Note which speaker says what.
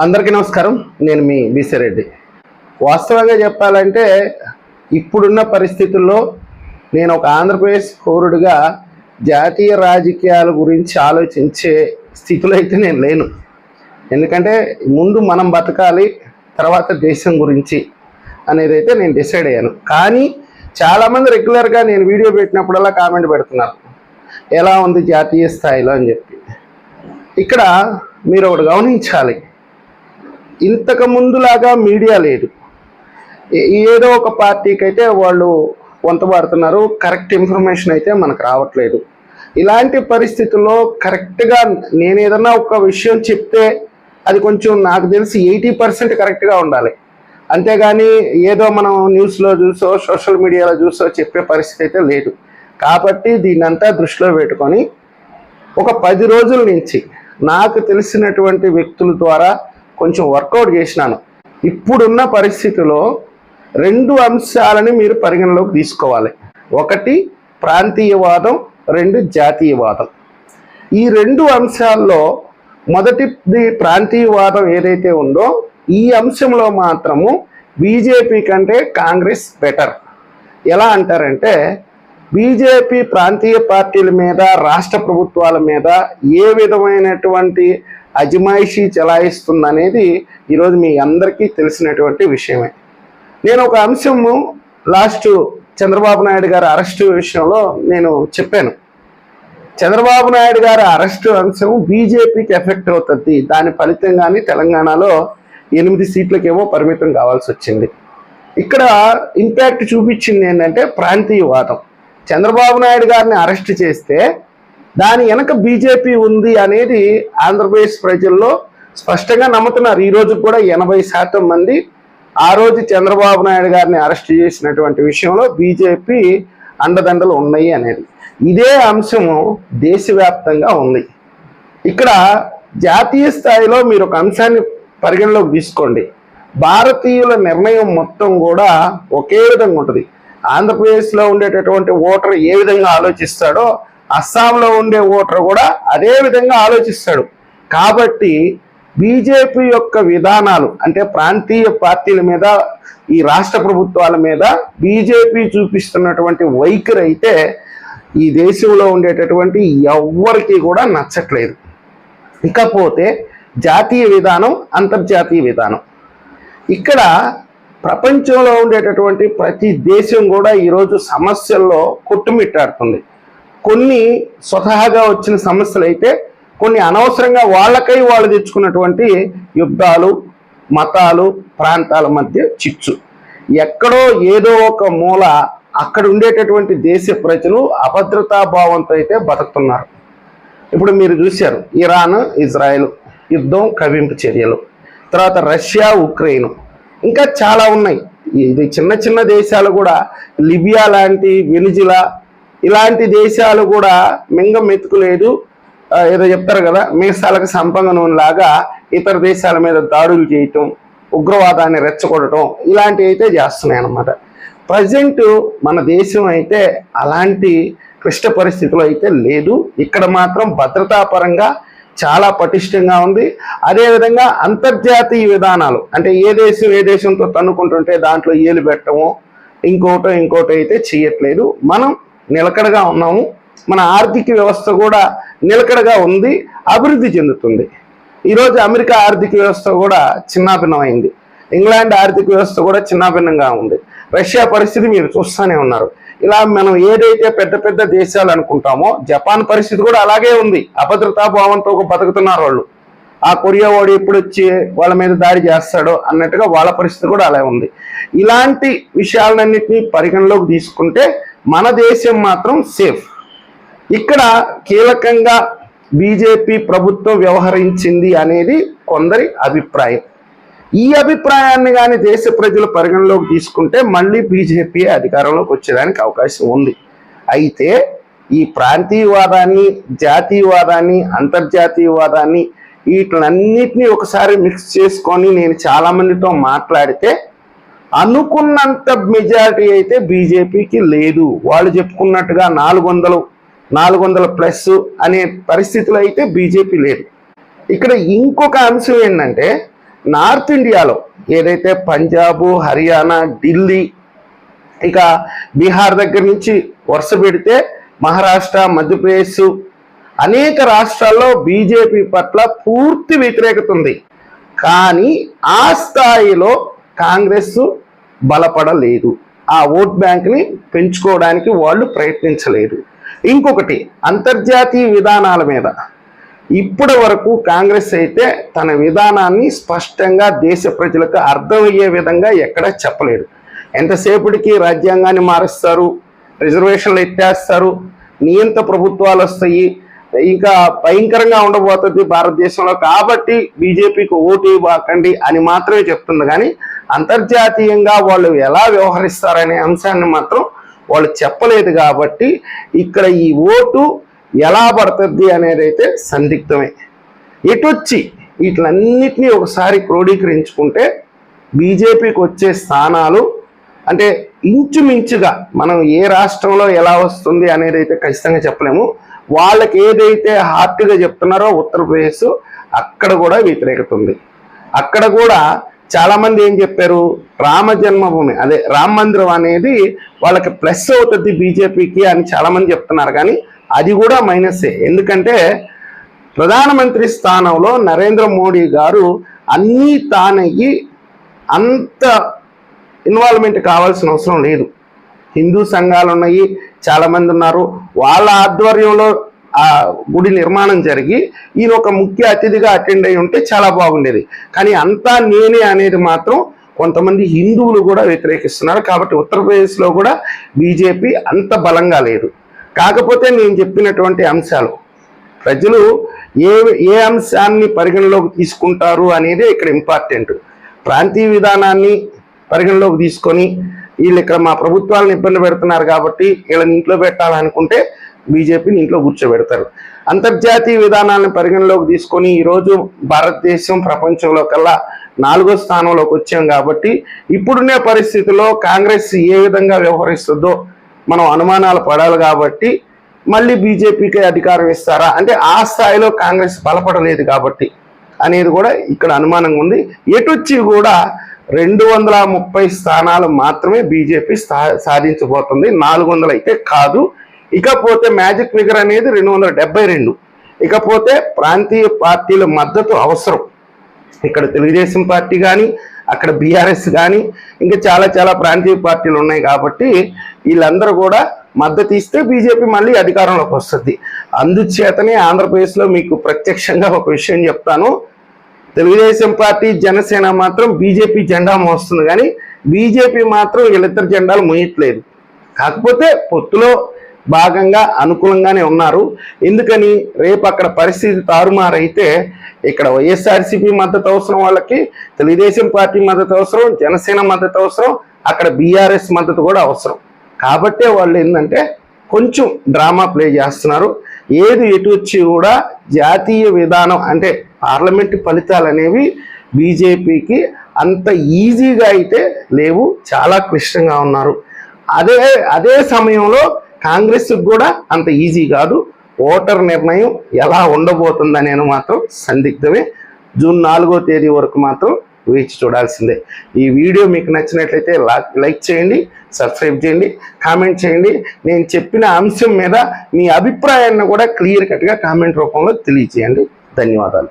Speaker 1: అందరికీ నమస్కారం. నేను మీ బీసీరెడ్డి వాస్తవంగా చెప్పాలంటే ఇప్పుడున్న పరిస్థితుల్లో నేను ఒక ఆంధ్రప్రదేశ్ పౌరుడిగా జాతీయ రాజకీయాల గురించి ఆలోచించే స్థితిలో అయితే నేను లేను. ఎందుకంటే ముందు మనం బతకాలి తర్వాత దేశం గురించి అనేది అయితే నేను డిసైడ్ అయ్యాను. కానీ చాలామంది రెగ్యులర్గా నేను వీడియో పెట్టినప్పుడల్లా కామెంట్ పెడుతున్నారు. ఎలా ఉంది జాతీయ స్థాయిలో అని చెప్పి. ఇక్కడ మీరు ఒకటి గమనించాలి. ఇంతకు ముందులాగా మీడియా లేదు. ఏదో ఒక పార్టీకి అయితే వాళ్ళు వంతబాడుతున్నారు కరెక్ట్ ఇన్ఫర్మేషన్ అయితే మనకు రావట్లేదు. ఇలాంటి పరిస్థితుల్లో కరెక్ట్గా నేను ఏదన్నా ఒక విషయం చెప్తే అది కొంచెం నాకు తెలిసి ఎయిటీ పర్సెంట్ కరెక్ట్గా ఉండాలి. అంతేగాని ఏదో మనం న్యూస్లో చూసో సోషల్ మీడియాలో చూసో చెప్పే పరిస్థితి అయితే లేదు. కాబట్టి దీన్నంతా దృష్టిలో పెట్టుకొని ఒక పది రోజుల నుంచి నాకు తెలిసినటువంటి వ్యక్తుల ద్వారా కొంచెం వర్కౌట్ చేసినాను. ఇప్పుడున్న పరిస్థితిలో రెండు అంశాలని మీరు పరిగణలోకి తీసుకోవాలి. ఒకటి ప్రాంతీయవాదం రెండు జాతీయవాదం. ఈ రెండు అంశాల్లో మొదటిది ప్రాంతీయవాదం ఏదైతే ఉందో ఈ అంశంలో మాత్రము బీజేపీ కంటే కాంగ్రెస్ బెటర్ ఎలా అంటారంటే బీజేపీ ప్రాంతీయ పార్టీల మీద రాష్ట్ర ప్రభుత్వాల మీద ఏ విధమైనటువంటి అజమాయిషీ చెలాయిస్తుందనేది ఈరోజు మీ అందరికీ తెలిసినటువంటి విషయమే. నేను ఒక అంశము లాస్ట్ చంద్రబాబు నాయుడు గారి అరెస్టు విషయంలో నేను చెప్పాను. చంద్రబాబు నాయుడు గారి అరెస్టు అంశం బీజేపీకి ఎఫెక్ట్ అవుతుంది దాని ఫలితంగానే తెలంగాణలో ఎనిమిది సీట్లకేమో పరిమితం కావాల్సి వచ్చింది. ఇక్కడ ఇంపాక్ట్ చూపించింది ఏంటంటే ప్రాంతీయవాదం. చంద్రబాబు నాయుడు గారిని అరెస్ట్ చేస్తే దాని వెనక బీజేపీ ఉంది అనేది ఆంధ్రప్రదేశ్ ప్రజల్లో స్పష్టంగా నమ్ముతున్నారు. ఈ రోజు కూడా ఎనభై శాతం మంది ఆ రోజు చంద్రబాబు నాయుడు గారిని అరెస్ట్ చేసినటువంటి విషయంలో బీజేపీ అండదండలు ఉన్నాయి అనేది. ఇదే అంశము దేశవ్యాప్తంగా ఉంది. ఇక్కడ జాతీయ స్థాయిలో మీరు ఒక అంశాన్ని పరిగణలోకి తీసుకోండి. భారతీయుల నిర్ణయం మొత్తం కూడా ఒకే విధంగా ఉంటుంది. ఆంధ్రప్రదేశ్లో ఉండేటటువంటి ఓటర్ ఏ విధంగా ఆలోచిస్తాడో అస్సాంలో ఉండే ఓటర్ కూడా అదే విధంగా ఆలోచిస్తాడు. కాబట్టి బీజేపీ యొక్క విధానాలు అంటే ప్రాంతీయ పార్టీల మీద ఈ రాష్ట్ర ప్రభుత్వాల మీద బీజేపీ చూపిస్తున్నటువంటి వైఖరి అయితే ఈ దేశంలో ఉండేటటువంటి ఎవ్వరికి కూడా నచ్చట్లేదు. ఇకపోతే జాతీయ విధానం అంతర్జాతీయ విధానం. ఇక్కడ ప్రపంచంలో ఉండేటటువంటి ప్రతి దేశం కూడా ఈరోజు సమస్యల్లో కొట్టుమిట్టాడుతుంది. కొన్ని స్వతహాగా వచ్చిన సమస్యలు అయితే కొన్ని అనవసరంగా వాళ్ళకై వాళ్ళు తెచ్చుకున్నటువంటి యుద్ధాలు మతాలు ప్రాంతాల మధ్య చిచ్చు. ఎక్కడో ఏదో ఒక మూల అక్కడ ఉండేటటువంటి దేశ ప్రజలు అభద్రతా భావంతో అయితే బతుకుతున్నారు. ఇప్పుడు మీరు చూశారు ఇరాన్ ఇజ్రాయెల్ యుద్ధం కవింపు చర్యలు. తర్వాత రష్యా ఉక్రెయిన్ ఇంకా చాలా ఉన్నాయి. ఇది చిన్న చిన్న దేశాలు కూడా లిబియా లాంటి వెనిజులా ఇలాంటి దేశాలు కూడా మింగం మెతుకులేదు ఏదో చెప్తారు కదా మీసాలకు సంపంగ లాగా ఇతర దేశాల మీద దాడులు చేయటం ఉగ్రవాదాన్ని రెచ్చగొట్టడం ఇలాంటివి అయితే చేస్తున్నాయి అన్నమాట ప్రజెంట్ మన దేశం అయితే అలాంటి క్లిష్ట పరిస్థితిలో అయితే లేదు. ఇక్కడ మాత్రం భద్రతాపరంగా చాలా పటిష్టంగా ఉంది. అదేవిధంగా అంతర్జాతీయ విధానాలు అంటే ఏ దేశం ఏ దేశంతో తన్నుకుంటుంటే దాంట్లో ఏలు పెట్టడము ఇంకోటో ఇంకోటో అయితే చేయట్లేదు. మనం నిలకడగా ఉన్నాము. మన ఆర్థిక వ్యవస్థ కూడా నిలకడగా ఉంది అభివృద్ధి చెందుతుంది. ఈరోజు అమెరికా ఆర్థిక వ్యవస్థ కూడా చిన్నాభిన్నమైంది. ఇంగ్లాండ్ ఆర్థిక వ్యవస్థ కూడా చిన్నాభిన్నంగా ఉంది. రష్యా పరిస్థితి మీరు చూస్తూనే ఉన్నారు. ఇలా మనం ఏదైతే పెద్ద పెద్ద దేశాలు అనుకుంటామో జపాన్ పరిస్థితి కూడా అలాగే ఉంది. అభద్రతా భావంతో బతుకుతున్నారు వాళ్ళు. ఆ కొరియా వాడు ఎప్పుడు వచ్చి వాళ్ళ మీద దాడి చేస్తాడో అన్నట్టుగా వాళ్ళ పరిస్థితి కూడా అలా ఉంది. ఇలాంటి విషయాలన్నింటినీ పరిగణలోకి తీసుకుంటే మన దేశం మాత్రం సేఫ్. ఇక్కడ కీలకంగా బీజేపీ ప్రభుత్వం వ్యవహరించింది అనేది కొందరి అభిప్రాయం. ఈ అభిప్రాయాన్ని కానీ దేశ ప్రజలు పరిగణలోకి తీసుకుంటే మళ్ళీ బీజేపీ అధికారంలోకి వచ్చేదానికి అవకాశం ఉంది. అయితే ఈ ప్రాంతీయవాదాన్ని జాతీయవాదాన్ని అంతర్జాతీయవాదాన్ని వీటినన్నిటినీ ఒకసారి మిక్స్ చేసుకొని నేను చాలా మందితో మాట్లాడితే అనుకున్నంత మెజారిటీ అయితే బీజేపీకి లేదు. వాళ్ళు చెప్పుకున్నట్టుగా నాలుగు వందలు నాలుగు వందల ప్లస్ అనే పరిస్థితులు అయితే బీజేపీ లేదు. ఇక్కడ ఇంకొక అంశం ఏంటంటే నార్త్ ఇండియాలో ఏదైతే పంజాబ్ హర్యానా ఢిల్లీ ఇక బీహార్ దగ్గర నుంచి వరుస పెడితే మహారాష్ట్ర మధ్యప్రదేశ్ అనేక రాష్ట్రాల్లో బీజేపీ పట్ల పూర్తి వ్యతిరేకత ఉంది. కానీ ఆ స్థాయిలో కాంగ్రెస్ బలపడలేదు. ఆ ఓట్ బ్యాంక్ని పెంచుకోవడానికి వాళ్ళు ప్రయత్నించలేదు. ఇంకొకటి అంతర్జాతీయ విధానాల మీద. ఇప్పటి వరకు కాంగ్రెస్ అయితే తన విధానాన్ని స్పష్టంగా దేశ ప్రజలకు అర్థమయ్యే విధంగా ఎక్కడా చెప్పలేదు. ఎంతసేపటికి రాజ్యాంగాన్ని మారుస్తారు? రిజర్వేషన్లు ఎత్తేస్తారు? నియంత ప్రభుత్వాలు వస్తాయి. ఇంకా భయంకరంగా ఉండబోతుంది భారతదేశంలో. కాబట్టి బీజేపీకి ఓటు ఇవ్వకండి అని మాత్రమే చెప్తుంది. కానీ అంతర్జాతీయంగా వాళ్ళు ఎలా వ్యవహరిస్తారనే అంశాన్ని మాత్రం వాళ్ళు చెప్పలేదు కాబట్టి ఇక్కడ ఈ ఓటు ఎలా పడుతుంది అనేది అయితే సందిగ్ధమే. ఎటొచ్చి వీటిలన్నిటినీ ఒకసారి క్రోడీకరించుకుంటే బీజేపీకి వచ్చే స్థానాలు అంటే ఇంచుమించుగా మనం ఏ రాష్ట్రంలో ఎలా వస్తుంది అనేది అయితే ఖచ్చితంగా చెప్పలేము. వాళ్ళకి ఏదైతే హార్ట్గా చెప్తున్నారో ఉత్తరప్రదేశ్ అక్కడ కూడా వ్యతిరేకత ఉంది. అక్కడ కూడా చాలామంది ఏం చెప్పారు? రామ జన్మభూమి అదే రామ మందిరం అనేది వాళ్ళకి ప్లస్ అవుతుంది బీజేపీకి అని చాలామంది చెప్తున్నారు. కానీ అది కూడా మైనసే ఎందుకంటే ప్రధానమంత్రి స్థానంలో నరేంద్ర మోడీ గారు అన్నీ తానయ్యి అంత ఇన్వాల్వ్మెంట్ కావాల్సిన అవసరం లేదు. హిందూ సంఘాలు ఉన్నాయి చాలామంది ఉన్నారు. వాళ్ళ ఆధ్వర్యంలో ఆ గుడి నిర్మాణం జరిగి ఈయన ఒక ముఖ్య అతిథిగా అటెండ్ అయి ఉంటే చాలా బాగుండేది. కానీ అంతా నేనే అనేది మాత్రం కొంతమంది హిందువులు కూడా వ్యతిరేకిస్తున్నారు. కాబట్టి ఉత్తరప్రదేశ్లో కూడా బీజేపీ అంత బలంగా లేదు. కాకపోతే నేను చెప్పినటువంటి అంశాలు. ప్రజలు ఏ ఏ అంశాన్ని పరిగణలోకి తీసుకుంటారు అనేది ఇక్కడ ఇంపార్టెంట్ ప్రాంతీయ విధానాన్ని పరిగణలోకి తీసుకొని వీళ్ళు ఇక్కడ మా ప్రభుత్వాలను ఇబ్బంది పెడుతున్నారు కాబట్టి వీళ్ళని ఇంట్లో పెట్టాలనుకుంటే బీజేపీని ఇంట్లో కూర్చోబెడతారు. అంతర్జాతీయ విధానాలను పరిగణలోకి తీసుకొని ఈరోజు భారతదేశం ప్రపంచంలో కల్లా నాలుగో స్థానంలోకి వచ్చాం కాబట్టి ఇప్పుడున్న పరిస్థితుల్లో కాంగ్రెస్ ఏ విధంగా వ్యవహరిస్తుందో మనం అనుమానాలు పడాలి కాబట్టి మళ్ళీ బీజేపీకి అధికారం ఇస్తారా? అంటే ఆ స్థాయిలో కాంగ్రెస్ బలపడలేదు కాబట్టి అనేది కూడా ఇక్కడ అనుమానంగా ఉంది. ఎటొచ్చి కూడా రెండు వందల ముప్పై స్థానాలు మాత్రమే బీజేపీ సాధించబోతుంది. నాలుగు వందలు అయితే కాదు. ఇకపోతే మ్యాజిక్ ఫిగర్ అనేది రెండు వందల డెబ్బై రెండు. ఇకపోతే ప్రాంతీయ పార్టీల మద్దతు అవసరం. ఇక్కడ తెలుగుదేశం పార్టీ కానీ అక్కడ బీఆర్ఎస్ కానీ ఇంకా చాలా చాలా ప్రాంతీయ పార్టీలు ఉన్నాయి కాబట్టి వీళ్ళందరూ కూడా మద్దతు ఇస్తే బీజేపీ మళ్ళీ అధికారంలోకి వస్తుంది. అందుచేతనే ఆంధ్రప్రదేశ్లో మీకు ప్రత్యక్షంగా ఒక విషయం చెప్తాను. తెలుగుదేశం పార్టీ జనసేన మాత్రం బీజేపీ జెండా మోస్తుంది కానీ బీజేపీ మాత్రం వీళ్ళిద్దరు జెండాలు మోయట్లేదు. కాకపోతే పొత్తులో భాగంగా అనుకూలంగానే ఉన్నారు. ఎందుకని? రేపు అక్కడ పరిస్థితి తారుమారైతే ఇక్కడ వైఎస్ఆర్సీపీ మద్దతు అవసరం వాళ్ళకి తెలుగుదేశం పార్టీ మద్దతు అవసరం జనసేన మద్దతు అవసరం అక్కడ బీఆర్ఎస్ మద్దతు కూడా అవసరం. కాబట్టే వాళ్ళు ఏంటంటే కొంచెం డ్రామా ప్లే చేస్తున్నారు. ఏది ఎటు వచ్చి కూడా జాతీయ విధానం అంటే పార్లమెంట్ ఫలితాలు అనేవి బీజేపీకి అంత ఈజీగా అయితే లేవు. చాలా క్లిష్టంగా ఉన్నారు. అదే అదే సమయంలో కాంగ్రెస్ కూడా అంత ఈజీ కాదు. ఓటర్ నిర్ణయం ఎలా ఉండబోతుంది అనేది మాత్రం సందిగ్ధమే. జూన్ నాలుగో తేదీ వరకు మాత్రం వేచి చూడాల్సిందే. ఈ వీడియో మీకు నచ్చినట్లయితే లైక్ చేయండి సబ్స్క్రైబ్ చేయండి కామెంట్ చేయండి. నేను చెప్పిన అంశం మీద మీ అభిప్రాయాన్ని కూడా క్లియర్ కట్గా కామెంట్ రూపంలో తెలియచేయండి ధన్యవాదాలు.